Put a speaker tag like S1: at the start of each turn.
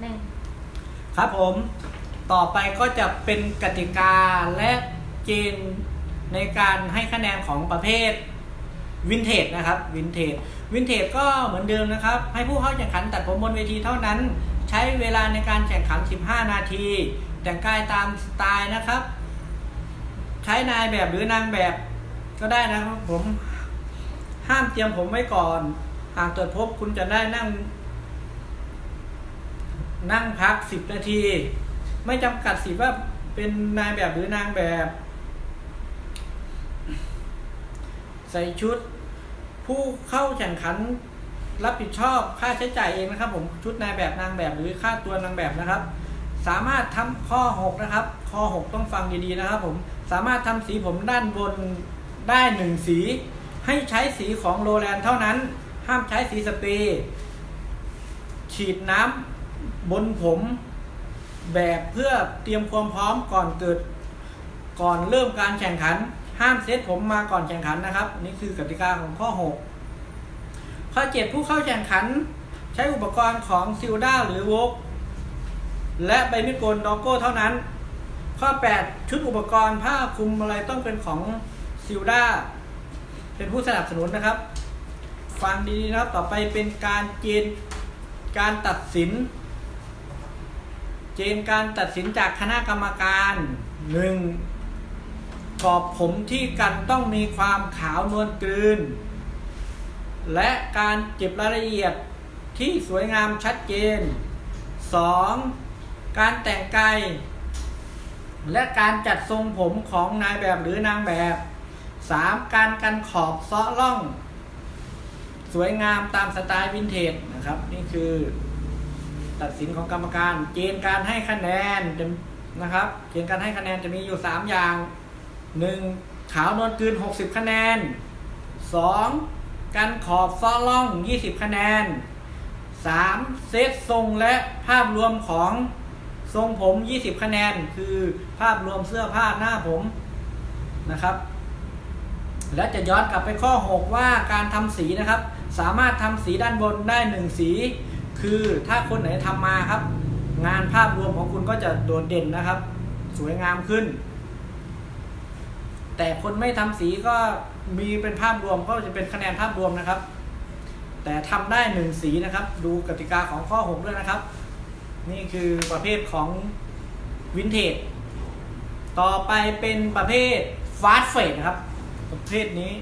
S1: หนึ่ง
S2: ครับผมต่อไปก็จะเป็นกติกาและเกณฑ์ในการให้คะแนนของประเภทวินเทจนะครับวินเทจวินเทจก็เหมือนเดิมนะครับ ให้ผู้เข้าแข่งขันตัดผมบนเวทีเท่านั้น ใช้เวลาในการแข่งขัน 15 นาที แต่งกายตามสไตล์นะครับ ใช้นายแบบหรือนางแบบก็ได้นะครับผมห้ามเตรียมผมไว้ก่อน หากตรวจพบคุณจะได้นั่ง นั่งพัก10นาที ไม่จำกัดสิว่าเป็นนายแบบหรือนางแบบ ใส่ชุด ผู้เข้าแข่งขันรับผิดชอบค่าใช้จ่ายเองนะครับ ผมชุดนายแบบนางแบบหรือค่าตัวนางแบบนะครับ สามารถทำข้อ 6 นะครับ ข้อ 6 ต้องฟังดีๆนะครับ ผมสามารถทำสีผมด้านบนได้หนึ่งสี ให้ใช้สีของโรแลนด์เท่านั้น ห้ามใช้สีสเปรย์ฉีดน้ำ บนผมแบบเพื่อเตรียมความพร้อมก่อนเกิดก่อนเริ่มการแข่งขัน ห้ามเซตผมมาก่อนแข่งขันนะครับ นี่คือกติกาของข้อ 6 ข้อ 7 ผู้เข้าแข่งขัน ใช้อุปกรณ์ของซิลด้าหรือวกและใบมีดโกนดอกโก้เท่านั้น ข้อ 8 ชุดอุปกรณ์ผ้าคลุมอะไรต้องเป็นของซิลด้าเป็นผู้สนับสนุนนะครับ ฟังดีๆนะครับต่อไปเป็นการเกณฑ์การตัดสิน เกณฑ์การตัดสินจากคณะกรรมการหนึ่งกรอบผมที่กันต้องมีความขาวนวลกลืน และการเก็บรายละเอียดที่สวยงามชัดเจน 2. การแต่งกายและการจัดทรงผมของนายแบบหรือนางแบบ 3. การกันขอบเซาะล่อง สวยงามตามสไตล์วินเทจนะครับ นี่คือ ตัดสินของกรรมการ เกณฑ์การให้คะแนนนะครับ เกณฑ์การให้คะแนนจะมีอยู่ 3 อย่าง 1. ขาวนวลกืน 60 คะแนน 2. การขอบซ้อล่อง 20 คะแนน 3. เซตทรงและภาพรวมของทรงผม 20 คะแนน คือภาพรวมเสื้อผ้าหน้าผมนะครับ และจะย้อนกลับไปข้อ 6 ว่าการทำสีนะครับ สามารถทำสีด้านบนได้ 1 สี คือถ้าคนไหนทำมาครับ งานภาพรวมของคุณก็จะโดดเด่นนะครับ สวยงามขึ้น แต่คนไม่ทำสีก็มีเป็นภาพรวมก็จะเป็นคะแนนภาพรวมนะครับ แต่ทำได้หนึ่งสีนะครับ ดูกติกาของข้อ6ด้วยนะครับ นี่คือประเภทของวินเทจต่อไปเป็นประเภทฟาสเฟดนะครับ ประเภทนี้